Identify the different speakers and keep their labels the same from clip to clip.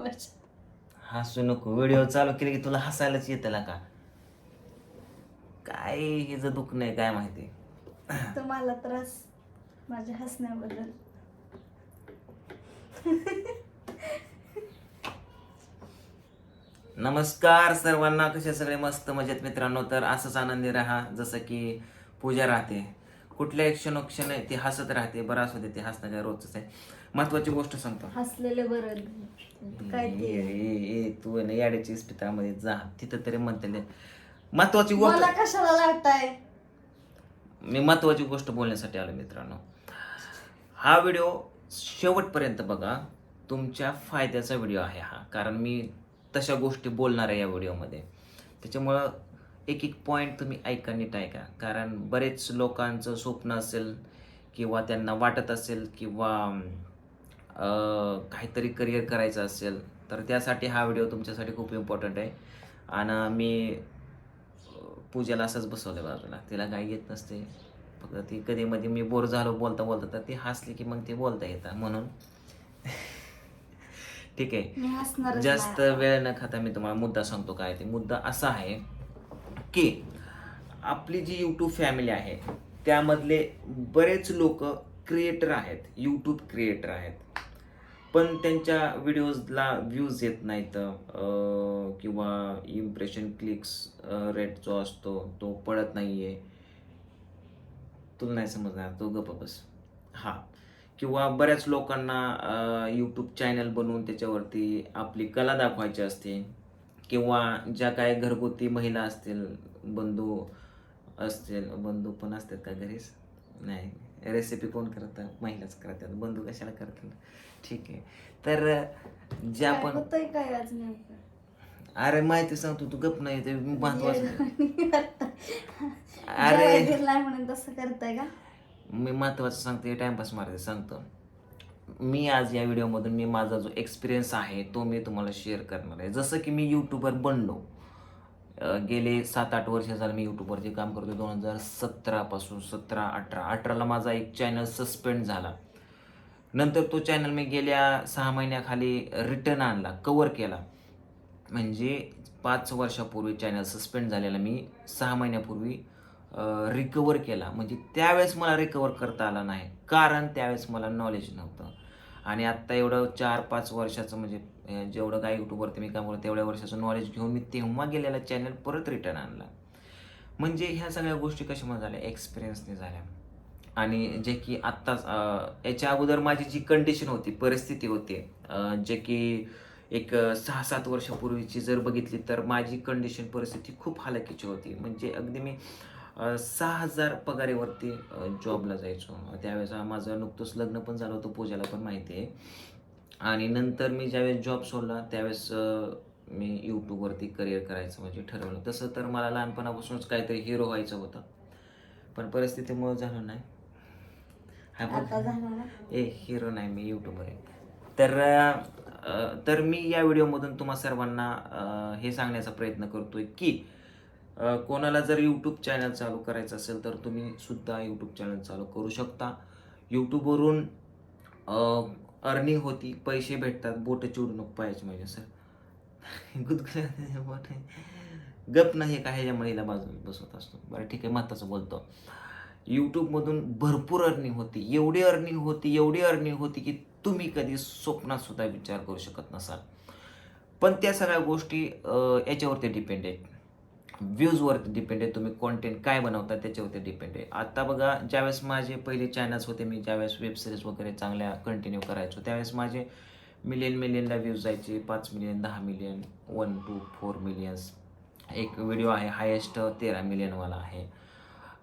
Speaker 1: हसू नको. व्हिडिओ चालू केले की तुला हसायलाच येतं का? काय हिचं दुःख नाही काय माहिती?
Speaker 2: तुम्हाला त्रास माझ्या हसण्याबद्दल.
Speaker 1: नमस्कार सर्वांना. कसे सगळे मस्त मजेत मित्रांनो? तर असंच आनंदी राहा जसं की पूजा राहते. कुठल्या क्षणोक्षण ती हसत राहते बरं असू दे ते हसणं काय रोजच आहे. महत्वाची गोष्ट सांगतो.
Speaker 2: हसलेले बरं. काय ते?
Speaker 1: ए, ए, तू आहे ना याड्याच्या इस्पितळामध्ये जा. तिथं तरी म्हणते महत्वाची गोष्ट
Speaker 2: मला कशाला लागताय
Speaker 1: मी महत्वाची गोष्ट बोलण्यासाठी आलो मित्रांनो. हा व्हिडिओ शेवटपर्यंत बघा. तुमच्या फायद्याचा व्हिडिओ आहे हा. कारण मी तशा गोष्टी बोलणार आहे या व्हिडिओमध्ये. त्याच्यामुळं एक एक पॉईंट तुम्ही ऐका नीट ऐका. कारण बरेच लोकांचं स्वप्न असेल किंवा त्यांना वाटत असेल किंवा काहीतरी करिअर करायचं असेल तर त्यासाठी हा व्हिडिओ तुमच्यासाठी खूप इम्पॉर्टंट आहे. आणि मी पूजेला असंच बसवलं बाजूला तिला. काही येत नसते. फक्त ती कधी मध्ये मी बोर झालो बोलता बोलता तर ती हसली की मग ती बोलता येतं म्हणून. ठीक आहे. जास्त. वेळ न खाता मी तुम्हाला मुद्दा सांगतो काय ते मुद्दा असा आहे की आपली जी यूट्यूब फॅमिली आहे त्यामधले बरेच लोक क्रिएटर आहेत यूट्यूब क्रिएटर आहेत. पण त्यांच्या व्हिडिओजला व्ह्यूज येत नाहीत किंवा इम्प्रेशन क्लिक्स रेट जो असतो तो पडत नाही आहे तुला नाही समजणार तो गप्प बस. हां. किंवा बऱ्याच लोकांना यूट्यूब चॅनल बनवून त्याच्यावरती आपली कला दाखवायची असते. किंवा ज्या काय घरगुती महिला असतील बंधू असतील बंधू पण असतात का घरीच? नाही. रेसिपी कोण करतात महिलाच करतात. बंधू कशाला करतात? ठीक आहे. तर ज्या पण
Speaker 2: काय आज नेमकं?
Speaker 1: अरे माहिती सांगतो तू गप नाही ते महत्वाचं
Speaker 2: अरे
Speaker 1: अरे
Speaker 2: म्हणून तसं करताय का?
Speaker 1: मी महत्वाचं सांगते टाइमपास मारते सांगतो. मी आज या व्हिडिओमधून मी माझा जो एक्सपिरियन्स आहे तो मी तुम्हाला शेअर करणार आहे. जसं की मी यूट्यूबर बनलो. गेले सात आठ वर्ष झालं मी यूट्यूबवरती काम करतो दोन हजार सतरापासून सतरा अठरा अठराला माझा एक चॅनल सस्पेंड झाला. नंतर तो चॅनल मी गेल्या सहा महिन्याखाली रिटर्न आणला कवर केला. म्हणजे पाच वर्षापूर्वी चॅनल सस्पेंड झालेला मी सहा महिन्यापूर्वी रिकवर केला. म्हणजे त्यावेळेस मला रिकवर करता आला नाही. कारण त्यावेळेस मला नॉलेज नव्हतं. आणि आत्ता एवढं चार पाच वर्षाचं म्हणजे जेवढं काय यूट्यूबवरती मी काम करतो तेवढ्या वर्षाचं नॉलेज घेऊन मी तेव्हा गेलेला चॅनल परत रिटर्न आणला. म्हणजे ह्या सगळ्या गोष्टी कशामुळे झाल्या? एक्सपिरियन्सने झाल्या. आणि जे की आत्ताच याच्या अगोदर माझी जी कंडिशन होती परिस्थिती होती जे की एक सहा सात वर्षापूर्वीची जर बघितली तर माझी कंडिशन परिस्थिती खूप हालाकीची होती. म्हणजे अगदी मी सहा हजार पगारीवरती जॉबला जायचो. त्यावेळेस माझं नुकतंच लग्न पण झालं होतं पूजाला पण माहिती आहे. आणि नंतर मी ज्यावेळेस जॉब सोडला त्यावेळेस मी यूट्यूबवरती करिअर करायचं म्हणजे ठरवलं. तसं तर मला लहानपणापासूनच काहीतरी हिरो व्हायचं होतं. पण परिस्थितीमुळे झालं नाही. हा ए हिरो नाही मी यूट्यूबर आहे. तर तर मी या व्हिडिओमधून तुम्हा सर्वांना हे सांगण्याचा प्रयत्न करतोय की कोणाला जर यूट्यूब चॅनल चालू करायचं असेल तर तुम्ही सुद्धा यूट्यूब चॅनल चालू करू शकता. यूट्यूबवरून अर्निंग होती पैसे भेटतात बोट चिडून पाहिजे म्हणजे सर. गुदगुल्या बोट गप नाही एक आहे या महिला बाजू बसवत असतो. बरं ठीक आहे महत्त्वाचं बोलतो. यूट्यूबमधून भरपूर अर्निंग होती. एवढी अर्निंग होती एवढी अर्निंग होती की तुम्ही कधी स्वप्नात सुद्धा विचार करू शकत नसाल. पण त्या सगळ्या गोष्टी याच्यावरती डिपेंड आहेत. व्ह्यूजवरती डिपेंड आहे तुम्ही कॉन्टेंट काय बनवता त्याच्यावरती डिपेंड आहे. आता बघा ज्यावेळेस माझे पहिले चॅनल्स होते मी ज्यावेळेस वेबसिरीज वगैरे चांगल्या कंटिन्यू करायचो त्यावेळेस माझे मिलियन मिलियनला व्ह्यूज जायचे पाच मिलियन दहा million one two four millions एक व्हिडिओ आहे हायेस्ट तेरा मिलियनवाला आहे.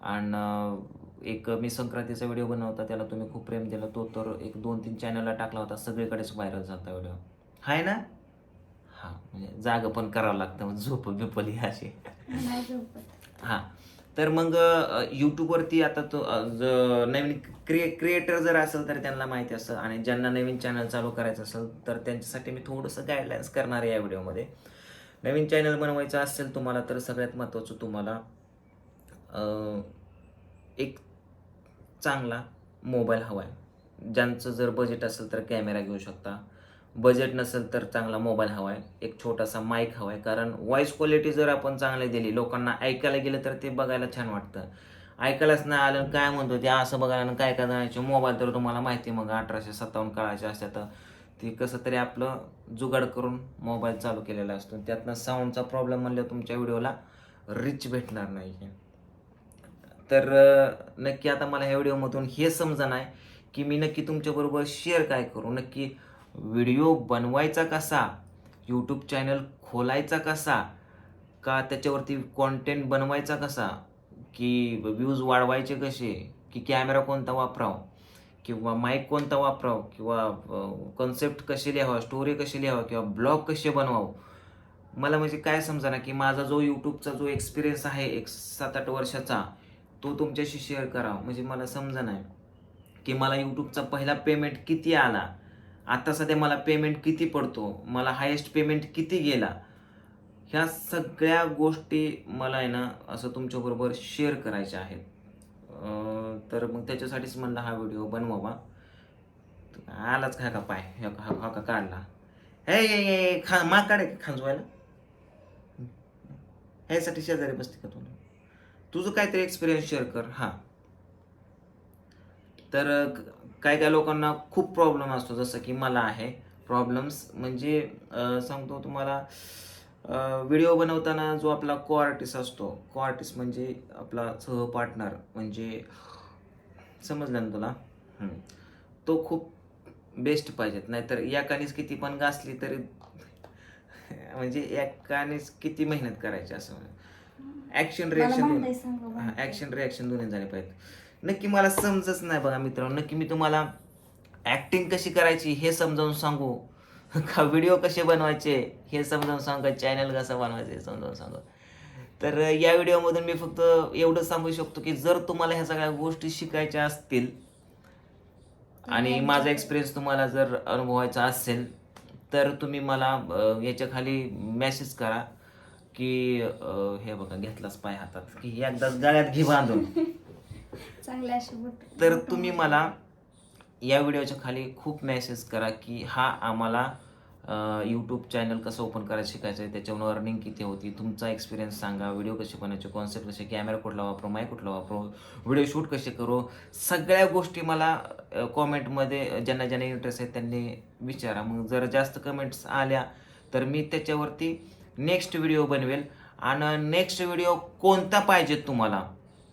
Speaker 1: आणि एक मी संक्रांतीचा व्हिडिओ बनवता त्याला तुम्ही खूप प्रेम दिलं तो तर एक दोन तीन चॅनलला टाकला होता सगळीकडेच व्हायरल झाला व्हिडिओ आहे ना? हां म्हणजे जागं पण करावं लागतं मग झोप बिपली अशी
Speaker 2: नाही झोपत.
Speaker 1: हां तर मग यूट्यूबवरती आता तो ज- नवीन क्रिए क्रिएटर जर असेल तर त्यांना माहिती असतं आणि ज्यांना नवीन चॅनल चालू करायचं असेल तर त्यांच्यासाठी मी थोडंसं गाईडलाईन्स करणार आहे या व्हिडिओमध्ये. नवीन चॅनल बनवायचं असेल तुम्हाला तर सगळ्यात महत्त्वाचं तुम्हाला अ, एक चांगला मोबाईल हवा आहे. ज्यांचं जर बजेट असेल तर कॅमेरा घेऊ शकता. बजेट नसेल तर चांगला मोबाईल हवा आहे एक छोटासा माईक हवा आहे कारण व्हॉइस क्वालिटी जर आपण चांगली दिली लोकांना ऐकायला गेलं तर ते बघायला छान वाटतं. ऐकायलाच नाही आलं काय म्हणतो ते असं बघायला काय काय जाण्याचे मोबाईल तर तुम्हाला माहिती मग अठराशे सत्तावन्न काळाचे असतात तर. ते कसं तरी आपलं जुगाड करून मोबाईल चालू केलेला असतो. त्यातनं साऊंडचा प्रॉब्लेम म्हणलं तुमच्या व्हिडिओला रिच भेटणार नाही. तर नक्की आता मला ह्या व्हिडिओमधून हे समजा नाही की मी नक्की तुमच्याबरोबर शेअर काय करू? नक्की व्हिडिओ बनवायचा कसा? यूट्यूब चॅनल खोलायचा कसा? का त्याच्यावरती कॉन्टेंट बनवायचा कसा? की व्ह्यूज वाढवायचे कसे? की कॅमेरा कोणता वापराव? किंवा माईक कोणता वापराव? किंवा कॉन्सेप्ट कसे लिहावा? स्टोरी कशी लिहावं? किंवा ब्लॉग कसे बनवावं? मला म्हणजे काय समजा ना की माझा जो यूट्यूबचा जो एक्सपिरियन्स आहे एक सात आठ वर्षाचा तो तुमच्याशी शेअर करा. म्हणजे मला समजा नाही की मला यूट्यूबचा पहिला पेमेंट किती आला? आता सध्या मला पेमेंट किती पडतो? मला हायेस्ट पेमेंट किती गेला? ह्या सगळ्या गोष्टी मला आहे ना असं तुमच्याबरोबर शेअर करायच्या आहेत. तर मग त्याच्यासाठीच म्हणलं हा व्हिडिओ बनवावा आलाच काय का पाय? का- हा का काढला? हे हे, हे खा मा काढे खांजवायला. ह्यासाठी शेजारी बसते का तुला तुझं काहीतरी एक्सपिरियन्स शेअर कर. हां. तर काय काय लोकांना खूप प्रॉब्लेम असतो जसं की मला आहे प्रॉब्लेम्स म्हणजे सांगतो तुम्हाला व्हिडिओ बनवताना जो आपला को आर्टिस्ट असतो को आर्टिस्ट म्हणजे आपला सहपार्टनर म्हणजे समजलं ना तुला हम्म. तो खूप बेस्ट पाहिजेत नाहीतर एकानेच किती पण गासली तरी म्हणजे एकानेच किती मेहनत करायची असं ॲक्शन रिॲक्शन. ॲक्शन रिॲक्शन दोन्ही झाले पाहिजेत नक्की मला समजच नाही बघा मित्रांनो. नक्की मी तुम्हाला ॲक्टिंग कशी करायची हे समजावून सांगू. का व्हिडिओ कसे बनवायचे हे समजावून सांगू चॅनल कसं बनवायचं हे समजावून सांगू. तर या व्हिडिओमधून मी फक्त एवढं सांगू शकतो की जर तुम्हाला ह्या सगळ्या गोष्टी शिकायच्या असतील आणि माझा एक्सपिरियन्स तुम्हाला जर अनुभवायचा असेल तर तुम्ही मला याच्या खाली मेसेज करा की हे बघा घेतलाच पाय हातात. की एकदाच गळ्यात घे बांधून.
Speaker 2: चांगले असे
Speaker 1: तर तुम्ही मला या व्हिडिओच्या खाली खूप मेसेज करा की हा आम्हाला यूट्यूब चॅनल कसं ओपन करायचं शिकायचं आहे त्याच्यावर अर्निंग किती होती तुमचा एक्सपिरियन्स सांगा व्हिडिओ कसे बनवायचे कॉन्सेप्ट कसे कॅमेरा कुठला वापरू माय कुठला वापरू व्हिडिओ शूट कसे करू सगळ्या गोष्टी मला कॉमेंटमध्ये ज्यांना ज्यांना इंटरेस्ट आहे त्यांनी विचारा. मग जर जास्त कमेंट्स आल्या तर मी त्याच्यावरती नेक्स्ट व्हिडिओ बनवेल. आणि नेक्स्ट व्हिडिओ कोणता पाहिजे तुम्हाला?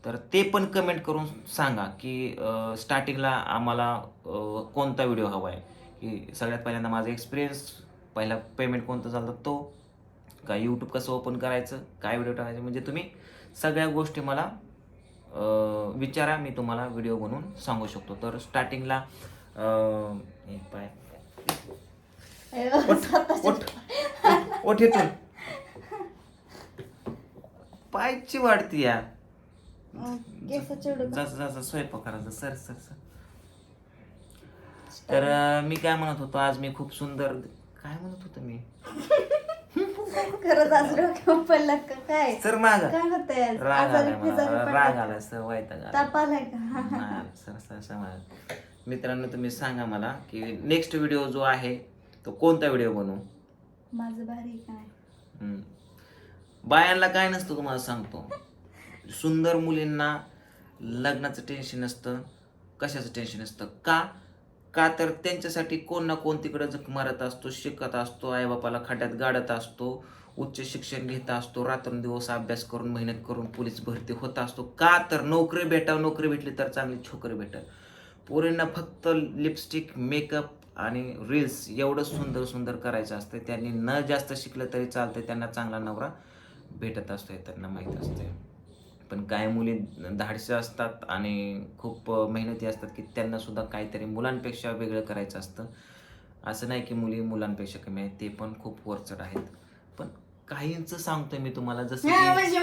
Speaker 1: तर ते पण कमेंट करून सांगा की स्टार्टिंगला आम्हाला कोणता व्हिडिओ हवा आहे? की सगळ्यात पहिल्यांदा माझा एक्सपिरियन्स पहिला पेमेंट कोणतं झालं तो? का यूट्यूब कसं ओपन करायचं? काय व्हिडिओ टाकायचे? म्हणजे तुम्ही सगळ्या गोष्टी मला विचारा. मी तुम्हाला व्हिडिओ बनवून सांगू शकतो. तर स्टार्टिंगला पाय. ओठ ओठ पायची वाढती या. जसं जसं स्वयंपाक करायचं सर सर सर. तर मी काय म्हणत होतो आज मी खूप सुंदर काय म्हणत होतो मी?
Speaker 2: खरंच आज डोक्यावर पडला का? काय?
Speaker 1: सर माग.
Speaker 2: काय आज?
Speaker 1: राग आलाय मला. राग आलाय सर वैताग.
Speaker 2: ताप आलाय का?
Speaker 1: सर सर समाज मित्रांनो तुम्ही सांगा मला की नेक्स्ट व्हिडिओ जो आहे तो कोणता व्हिडिओ बनवू?
Speaker 2: माझं भारी काय.
Speaker 1: बायांना काय नसतं तुम्हाला सांगतो. सुंदर मुलींना लग्नाचं टेन्शन असतं कशाचं टेन्शन नसतं? का? का तर त्यांच्यासाठी कोण ना कोण तिकडं जग मारत असतो शिकत असतो आईबापाला खड्यात गाडत असतो उच्च शिक्षण घेत असतो रात्रंदिवस अभ्यास करून मेहनत करून पोलीस भरती होत असतो. का तर नोकरी भेटावं नोकरी भेटली तर चांगली छोकरी भेटेल. पोरींना फक्त लिपस्टिक मेकअप आणि रील्स एवढं सुंदर सुंदर करायचं असतं त्यांनी न जास्त शिकलं तरी चालतं त्यांना चांगला नवरा भेटत असतो हे त्यांना माहीत असते पण काही मुली धाडसे असतात आणि खूप मेहनती असतात की त्यांना सुद्धा काहीतरी मुलांपेक्षा वेगळं करायचं असतं. असं नाही की मुली मुलांपेक्षा कमी आहेत ते पण खूप वरचढ आहेत. पण काहींचं सांगतोय मी तुम्हाला जसं
Speaker 2: म्हणजे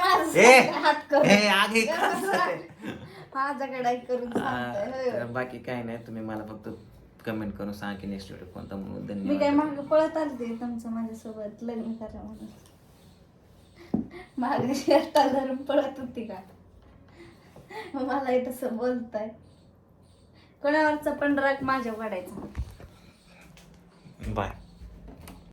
Speaker 1: बाकी काही नाही तुम्ही मला फक्त कमेंट करून सांगा की नेक्स्ट व्हिडिओ कोणता म्हणून.
Speaker 2: मी काय माग पळत आलते तुमचं माझ्यासोबत लग्न करा म्हणून. माग आता धरून पळत होती का? मला तसं बोलताय. कोणावरचा पण राग माझ्या वाढायचा
Speaker 1: बाय.